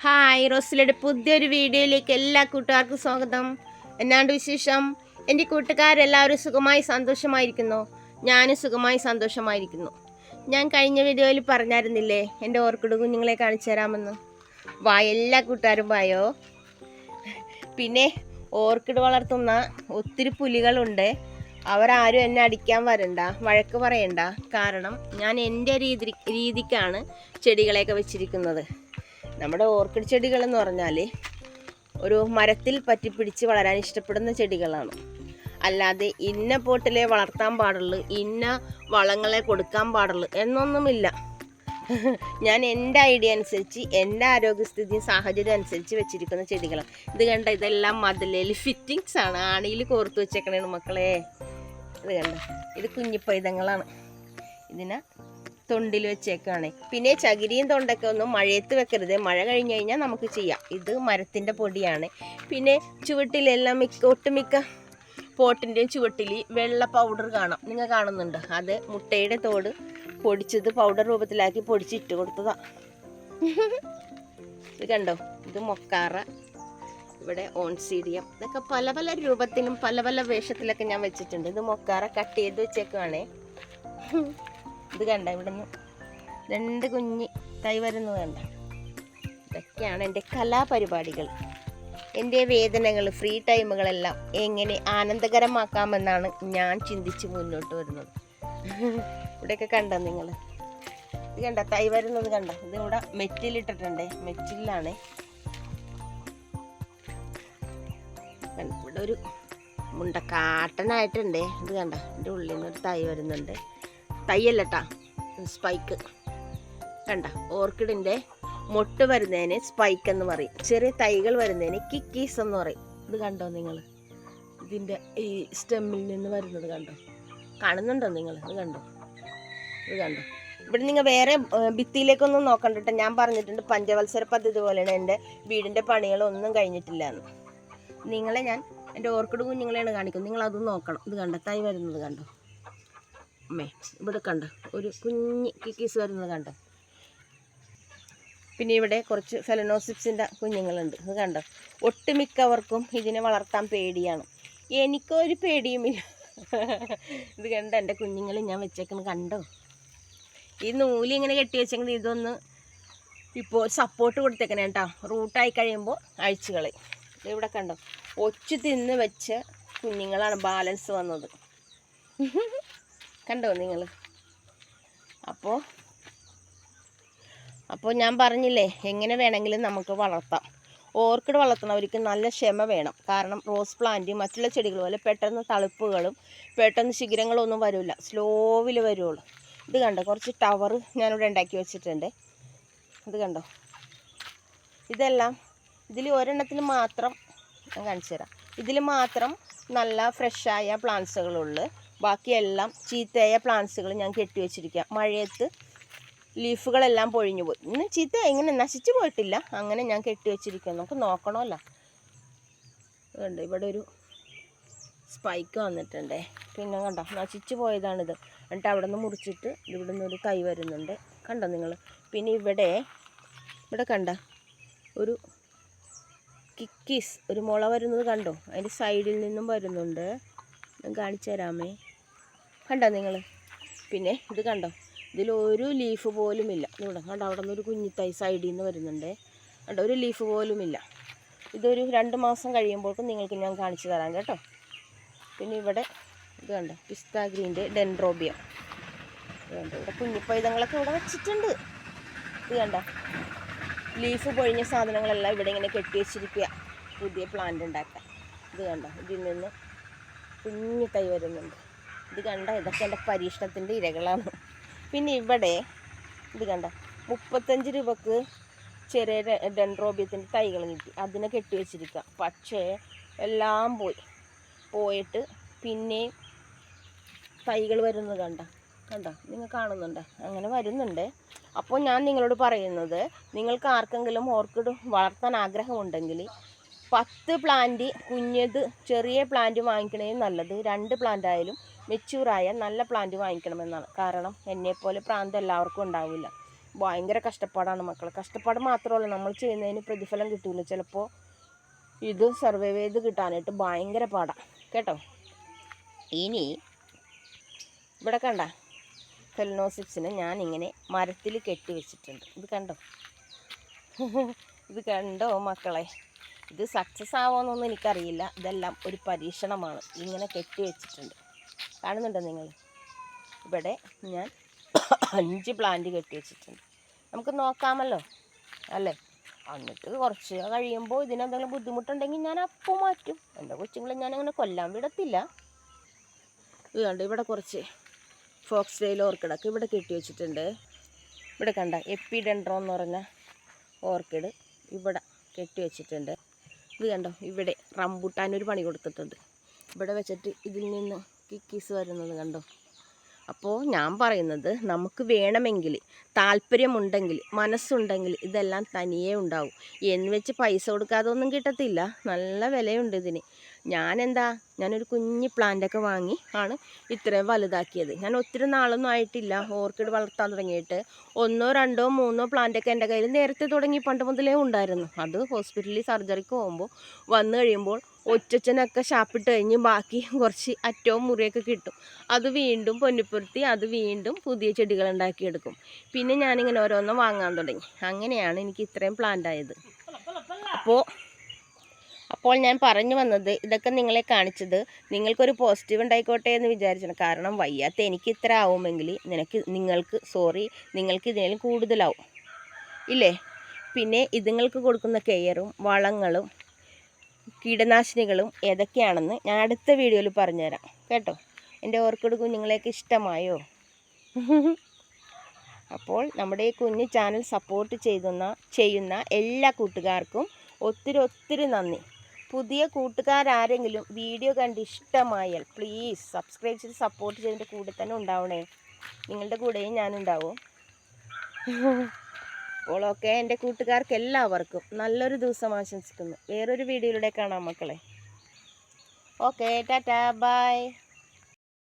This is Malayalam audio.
ഹായ് റോസിലയുടെ പുതിയൊരു വീഡിയോയിലേക്ക് എല്ലാ കൂട്ടുകാർക്കും സ്വാഗതം. എന്നാണ്ട് വിശേഷം? എന്റെ കൂട്ടുകാരെല്ലാവരും സുഖമായി സന്തോഷമായിരിക്കുന്നു. ഞാനും സുഖമായി സന്തോഷമായിരിക്കുന്നു. ഞാൻ കഴിഞ്ഞ വീഡിയോയിൽ പറഞ്ഞായിരുന്നില്ലേ എന്റെ ഓർക്കിഡ് കുഞ്ഞുങ്ങളെ കാണിച്ചു തരാമെന്ന്? വായ എല്ലാ കൂട്ടുകാരും വായോ? പിന്നെ ഓർക്കിഡ് വളർത്തുന്ന ഒത്തിരി പുലികളുണ്ട്. അവരാരും എന്നെ അടിക്കാൻ വരണ്ട വഴക്ക് പറയണ്ട. കാരണം ഞാൻ എന്റെ രീതി രീതിക്കാണ് ചെടികളെയൊക്കെ വെച്ചിരിക്കുന്നത്. നമ്മുടെ ഓർക്കിഡ് ചെടികൾ എന്ന് പറഞ്ഞാൽ ഒരു മരത്തിൽ പറ്റിപ്പിടിച്ച് വളരാൻ ഇഷ്ടപ്പെടുന്ന ചെടികളാണ്. അല്ലാതെ ഇന്ന പോട്ടിലെ വളർത്താൻ പാടുള്ളൂ ഇന്ന വളങ്ങളെ കൊടുക്കാൻ പാടുള്ളൂ എന്നൊന്നുമില്ല. ഞാൻ എന്റെ ഐഡിയ അനുസരിച്ച് എന്റെ ആരോഗ്യസ്ഥിതി സാഹചര്യം അനുസരിച്ച് വെച്ചിരിക്കുന്ന ചെടികളാണ്. ഇത് കണ്ട? ഇതെല്ലാം മതിലേൽ ഫിറ്റിങ്സ് ആണ്. ആണിയിൽ കോർത്ത് വെച്ചേക്കണേണ് മക്കളെ. ഇത് കണ്ട? ഇത് കുഞ്ഞിപ്പൈതങ്ങളാണ് ഇതിനെ തൊണ്ടിൽ വെച്ചേക്കാണ്. പിന്നെ ചകിരിയും തൊണ്ടൊക്കെ ഒന്നും മഴയത്ത് വെക്കരുത്. മഴ കഴിഞ്ഞ് കഴിഞ്ഞാൽ നമുക്ക് ചെയ്യാം. ഇത് മരത്തിന്റെ പൊടിയാണ്. പിന്നെ ചുവട്ടിലെല്ലാം മിക്ക ഒട്ടുമിക്ക പോട്ടിന്റെയും ചുവട്ടിൽ വെള്ള പൗഡർ കാണാം. നിങ്ങൾ കാണുന്നുണ്ട്? അത് മുട്ടയുടെ തോട് പൊടിച്ചത് പൗഡർ രൂപത്തിലാക്കി പൊടിച്ചിട്ട് കൊടുത്തതാ. ഇത് കണ്ടോ? ഇത് മൊക്കാറ. ഇവിടെ ഓൺസീഡിയം ഇതൊക്കെ പല പല രൂപത്തിനും പല പല വേഷത്തിലൊക്കെ ഞാൻ വെച്ചിട്ടുണ്ട്. ഇത് മൊക്കാറ കട്ട് ചെയ്ത് വെച്ചേക്കുവാണേ. ഇത് കണ്ട ഇവിടെ നിന്ന് രണ്ട് കുഞ്ഞ് തൈ വരുന്നത് കണ്ട. ഇതൊക്കെയാണ് എന്റെ കലാപരിപാടികൾ. എന്റെ വേദനകൾ ഫ്രീ ടൈമുകളെല്ലാം എങ്ങനെ ആനന്ദകരമാക്കാമെന്നാണ് ഞാൻ ചിന്തിച്ച് മുന്നോട്ട് വരുന്നത്. ഇവിടെയൊക്കെ കണ്ടോ നിങ്ങൾ ഇത് കണ്ട തൈ വരുന്നത് കണ്ട? ഇത് ഇവിടെ മെറ്റിലിട്ടിട്ടുണ്ട് മെറ്റിലാണ് ഇവിടെ ഒരു മുണ്ട മുണ്ടക്കാട്ടനായിട്ടുണ്ട്. ഇത് കണ്ട എന്റെ ഉള്ളിൽ നിന്നൊരു തൈ വരുന്നുണ്ട്. തയ്യല്ലട്ടാ. സ്പൈക്ക്. കണ്ട ഓർക്കിഡിന്റെ മൊട്ട് വരുന്നതിന് സ്പൈക്ക് എന്ന് പറയും. ചെറിയ തൈകൾ വരുന്നതിന് കിക്കീസ് എന്ന് പറയും. ഇത് കണ്ടോ നിങ്ങൾ ഇതിന്റെ ഈ സ്റ്റെമ്മിൽ നിന്ന് വരുന്നത് കണ്ടോ? കാണുന്നുണ്ടോ നിങ്ങൾ ഇത് കണ്ടോ? ഇത് കണ്ടോ? ഇവിടെ നിങ്ങൾ വേറെ ഭിത്തിയിലേക്കൊന്നും നോക്കണ്ട ഞാൻ പറഞ്ഞിട്ടുണ്ട് പഞ്ചവത്സര പദ്ധതി പോലെയാണ് എന്റെ വീടിന്റെ പണികളൊന്നും കഴിഞ്ഞിട്ടില്ല എന്ന് നിങ്ങളെ ഞാൻ എന്റെ ഓർക്കിഡ് കുഞ്ഞുങ്ങളെയാണ് കാണിക്കുന്നത്. നിങ്ങൾ നോക്കണം. ഇത് കണ്ടോ? തൈ വരുന്നത് കണ്ടോ? അമ്മേ ഇവിടെ കണ്ടോ. ഒരു കുഞ്ഞ് കിക്കീസ് വരുന്നത് കണ്ടോ? പിന്നെ ഇവിടെ കുറച്ച് ഫെലനോസിപ്സിന്റെ കുഞ്ഞുങ്ങളുണ്ട്. ഇത് കണ്ടോ? ഒട്ടുമിക്കവർക്കും ഇതിനെ വളർത്താൻ പേടിയാണ്. എനിക്കൊരു പേടിയുമില്ല. ഇത് കണ്ട എന്റെ കുഞ്ഞുങ്ങൾ ഞാൻ വെച്ചേക്കുന്നത് കണ്ടോ? ഈ നൂൽ ഇങ്ങനെ കെട്ടി വെച്ചെങ്കിൽ ഇതൊന്ന് ഇപ്പോൾ സപ്പോർട്ട് കൊടുത്തേക്കണേ കേട്ടോ. റൂട്ടായി കഴിയുമ്പോൾ അഴിച്ചു കളയും ഇവിടെ കണ്ടോ? ഒച്ചു തിന്ന് വെച്ച് കുഞ്ഞുങ്ങളാണ് ബാലൻസ് വന്നത്. കണ്ടോ നിങ്ങൾ അപ്പോൾ അപ്പോൾ ഞാൻ പറഞ്ഞില്ലേ എങ്ങനെ വേണമെങ്കിലും നമുക്ക് വളർത്താം. ഓർക്കിഡ് വളർത്തുന്നവർക്ക് നല്ല ക്ഷമ വേണം. കാരണം റോസ് പ്ലാന്റ് മറ്റുള്ള ചെടികൾ പോലെ പെട്ടെന്ന് തളിപ്പുകളും പെട്ടെന്ന് ശിഖിരങ്ങളൊന്നും വരില്ല. സ്ലോവിൽ വരുള്ളൂ ഇത് കണ്ടോ? കുറച്ച് ടവർ ഞാനിവിടെ ഉണ്ടാക്കി വെച്ചിട്ടുണ്ട്. ഇത് കണ്ടോ? ഇതെല്ലാം ഇതിൽ ഒരെണ്ണത്തിന് മാത്രം ഞാൻ കാണിച്ചു തരാം ഇതിൽ മാത്രം നല്ല ഫ്രഷായ പ്ലാന്റ്സുകളുള്ളു. ബാക്കിയെല്ലാം ചീത്തയായ പ്ലാന്റ്സുകൾ ഞാൻ കെട്ടി വെച്ചിരിക്കുക മഴയത്ത് ലീഫുകളെല്ലാം പൊഴിഞ്ഞു പോയി. ഇന്ന് ചീത്ത ഇങ്ങനെ നശിച്ചു പോയിട്ടില്ല. അങ്ങനെ ഞാൻ കെട്ടി വെച്ചിരിക്കുക നമുക്ക് നോക്കണമല്ലോ. കണ്ടോ ഇവിടെ ഒരു സ്പൈക്ക് വന്നിട്ടുണ്ടേ. പിന്നെ കണ്ടോ നശിച്ചു പോയതാണിത്. എന്നിട്ട് അവിടെ നിന്ന് മുറിച്ചിട്ട് ഇവിടെ നിന്ന് ഒരു കൈ വരുന്നുണ്ട്. കണ്ടോ നിങ്ങൾ പിന്നെ ഇവിടെ ഇവിടെ കണ്ട? ഒരു കിക്കീസ് ഒരു മുള വരുന്നത് കണ്ടോ? അതിന്റെ സൈഡിൽ നിന്നും വരുന്നുണ്ട്. ഞാൻ കാണിച്ചു തരാമേ കണ്ടോ നിങ്ങൾ പിന്നെ ഇത് കണ്ടോ? ഇതിലൊരു ലീഫ് പോലും ഇല്ല. ഇവിടെ കണ്ടോ? അവിടെ നിന്ന് ഒരു കുഞ്ഞി തൈ സൈഡിൽ നിന്ന് വരുന്നുണ്ട്. കണ്ടോ? ഒരു ലീഫ് പോലും ഇല്ല. ഇതൊരു രണ്ട് മാസം കഴിയുമ്പോഴേക്കും നിങ്ങൾക്ക് ഞാൻ കാണിച്ചു തരാം കേട്ടോ. പിന്നെ ഇവിടെ ഇത് കണ്ടോ? പിസ്ത ഗ്രീന്റെ ഡെൻഡ്രോബിയ ഇത് കണ്ടോ? ഇവിടെ കുഞ്ഞിപ്പൈതങ്ങളൊക്കെ ഇവിടെ വെച്ചിട്ടുണ്ട്. ഇത് കണ്ടോ? ലീഫ് പൊഴിഞ്ഞ സാധനങ്ങളെല്ലാം ഇവിടെ ഇങ്ങനെ കെട്ടി വെച്ചിരിക്കുക പുതിയ പ്ലാന്റ് ഉണ്ടാക്കാൻ. ഇത് കണ്ടോ? ഇതിൽ നിന്ന് കുഞ്ഞു തൈ വരുന്നുണ്ട്. ഇത് കണ്ട ഇതൊക്കെ എന്റെ പരീക്ഷണത്തിന്റെ ഇരകളാണ്. പിന്നെ ഇവിടെ ഇത് കണ്ട മുപ്പത്തഞ്ച് രൂപക്ക് ചെറിയ ഡെൻഡ്രോബിയത്തിന്റെ തൈകൾ കിട്ടി. അതിനെ കെട്ടി വെച്ചിരിക്കുക. പക്ഷേ എല്ലാം പോയി. പോയിട്ട് പിന്നെ തൈകൾ വരുന്നത് കണ്ട. കണ്ട? നിങ്ങൾ കാണുന്നുണ്ട്. അങ്ങനെ വരുന്നുണ്ട്. അപ്പോൾ ഞാൻ നിങ്ങളോട് പറയുന്നത് നിങ്ങൾക്ക് ആർക്കെങ്കിലും ഓർക്കിഡ് വളർത്താൻ ആഗ്രഹമുണ്ടെങ്കിൽ പത്ത് പ്ലാന്റ് കുഞ്ഞത് ചെറിയ പ്ലാന്റ് വാങ്ങിക്കണേ നല്ലത്. രണ്ട് പ്ലാന്റ് ആയാലും മെച്യൂറായ നല്ല പ്ലാന്റ് വാങ്ങിക്കണമെന്നാണ്. കാരണം എന്നെപ്പോലെ പ്രാന്തം എല്ലാവർക്കും ഉണ്ടാവില്ല. ഭയങ്കര കഷ്ടപ്പാടാണ് മക്കൾ കഷ്ടപ്പാട് മാത്രമല്ല നമ്മൾ ചെയ്യുന്നതിന് പ്രതിഫലം കിട്ടൂല. ചിലപ്പോൾ ഇത് സർവൈവ് ചെയ്ത് കിട്ടാനായിട്ട് ഭയങ്കര പാടാണ് കേട്ടോ? ഇനി ഇവിടെ കണ്ട ഞാൻ ഇങ്ങനെ മരത്തിൽ കെട്ടി വെച്ചിട്ടുണ്ട്. ഇത് കണ്ടോ? ഇത് കണ്ടോ മക്കളെ? ഇത് സക്സസ് ആവുമെന്നൊന്നും എനിക്കറിയില്ല. ഇതെല്ലാം ഒരു പരീക്ഷണമാണ്. ഇങ്ങനെ കെട്ടി വെച്ചിട്ടുണ്ട്. കാണുന്നുണ്ടോ നിങ്ങൾ? ഇവിടെ ഞാൻ അഞ്ച് പ്ലാന്റ് കെട്ടി വെച്ചിട്ടുണ്ട്. നമുക്ക് നോക്കാമല്ലോ അല്ലേ? എന്നിട്ട് കുറച്ച് കഴിയുമ്പോൾ ഇതിനെന്തെങ്കിലും ബുദ്ധിമുട്ടുണ്ടെങ്കിൽ ഞാൻ അപ്പോൾ മാറ്റും. എന്റെ കൊച്ചുങ്ങളെ അങ്ങനെ കൊല്ലാൻ വിടത്തില്ല. ഇത് കണ്ടോ ഇവിടെ കുറച്ച് ഫോക്സ് ഡെയിൽ ഓർക്കിഡൊക്കെ ഇവിടെ കെട്ടി വെച്ചിട്ടുണ്ട്. ഇവിടെ കണ്ട എപ്പിഡെൻഡ്രോ എന്ന് പറഞ്ഞ ഓർക്കിഡ് ഇവിടെ കെട്ടി വെച്ചിട്ടുണ്ട്. ഇത് കണ്ടോ? ഇവിടെ റംബൂട്ടാൻ ഒരു പണി കൊടുത്തിട്ടുണ്ട്. ഇവിടെ വെച്ചിട്ട് ഇതിൽ നിന്ന് കിക്കീസ് വരുന്നത് കണ്ടോ? അപ്പോൾ ഞാൻ പറയുന്നത് നമുക്ക് വേണമെങ്കിൽ താല്പര്യമുണ്ടെങ്കിൽ മനസ്സുണ്ടെങ്കിൽ ഇതെല്ലാം തനിയേ ഉണ്ടാവും. എന്ന് വെച്ച് പൈസ കൊടുക്കാതെ ഒന്നും കിട്ടത്തില്ല. നല്ല വിലയുണ്ട് ഇതിന്. ഞാനെന്താ? ഞാനൊരു കുഞ്ഞ് പ്ലാന്റൊക്കെ വാങ്ങി ആണ് ഇത്രയും വലുതാക്കിയത്. ഞാൻ ഒത്തിരി നാളൊന്നും ആയിട്ടില്ല. ഓർക്കിഡ് വളർത്താൻ തുടങ്ങിയിട്ട്. ഒന്നോ രണ്ടോ മൂന്നോ പ്ലാന്റൊക്കെ എന്റെ കയ്യിൽ നേരത്തെ തുടങ്ങി പണ്ട് മുതലേ ഉണ്ടായിരുന്നു. അത് ഹോസ്പിറ്റലിൽ സർജറിക്ക് പോകുമ്പോൾ വന്നു കഴിയുമ്പോൾ ഒച്ചനൊക്കെ ഷാപ്പിട്ട് കഴിഞ്ഞ് ബാക്കി കുറച്ച് അറ്റവും മുറിയൊക്കെ കിട്ടും. അത് വീണ്ടും പൊന്നിപ്പുറത്തി അത് വീണ്ടും പുതിയ ചെടികൾ ഉണ്ടാക്കിയെടുക്കും. പിന്നെ ഞാനിങ്ങനെ ഓരോന്നും വാങ്ങാൻ തുടങ്ങി. അങ്ങനെയാണ് എനിക്ക് ഇത്രയും പ്ലാന്റ് ആയത്. അപ്പോൾ അപ്പോൾ ഞാൻ പറഞ്ഞു വന്നത് ഇതൊക്കെ നിങ്ങളെ കാണിച്ചത് നിങ്ങൾക്കൊരു പോസിറ്റീവ് ഉണ്ടായിക്കോട്ടെ എന്ന് വിചാരിച്ചാണ്. കാരണം വയ്യാത്ത എനിക്ക് ഇത്ര ആവുമെങ്കിൽ നിനക്ക് നിങ്ങൾക്ക് സോറി നിങ്ങൾക്ക് ഇതിനേലും കൂടുതലാവും. ഇല്ലേ? പിന്നെ ഇതുങ്ങൾക്ക് കൊടുക്കുന്ന കെയറും വളങ്ങളും കീടനാശിനികളും ഏതൊക്കെയാണെന്ന് ഞാൻ അടുത്ത വീഡിയോയിൽ പറഞ്ഞുതരാം. കേട്ടോ? എന്റെ ഓർക്കിഡ് കുഞ്ഞുങ്ങളെയൊക്കെ ഇഷ്ടമായോ? അപ്പോൾ നമ്മുടെ ഈ കുഞ്ഞു ചാനൽ സപ്പോർട്ട് ചെയ്യുന്ന ചെയ്യുന്ന എല്ലാ കൂട്ടുകാർക്കും ഒത്തിരി ഒത്തിരി നന്ദി. പുതിയ കൂട്ടുകാരാരെങ്കിലും വീഡിയോ കണ്ട് ഇഷ്ടമായാൽ പ്ലീസ് സബ്സ്ക്രൈബ് ചെയ്ത് സപ്പോർട്ട് ചെയ്തിന്റെ കൂടെ തന്നെ ഉണ്ടാവണേ. നിങ്ങളുടെ കൂടെയും ഞാനുണ്ടാവും. അപ്പോൾ ഓക്കെ എന്റെ കൂട്ടുകാർക്ക് എല്ലാവർക്കും നല്ലൊരു ദിവസം ആശംസിക്കുന്നു. വേറൊരു വീഡിയോയിലൂടെ കാണാം മക്കളെ. Okay tata bye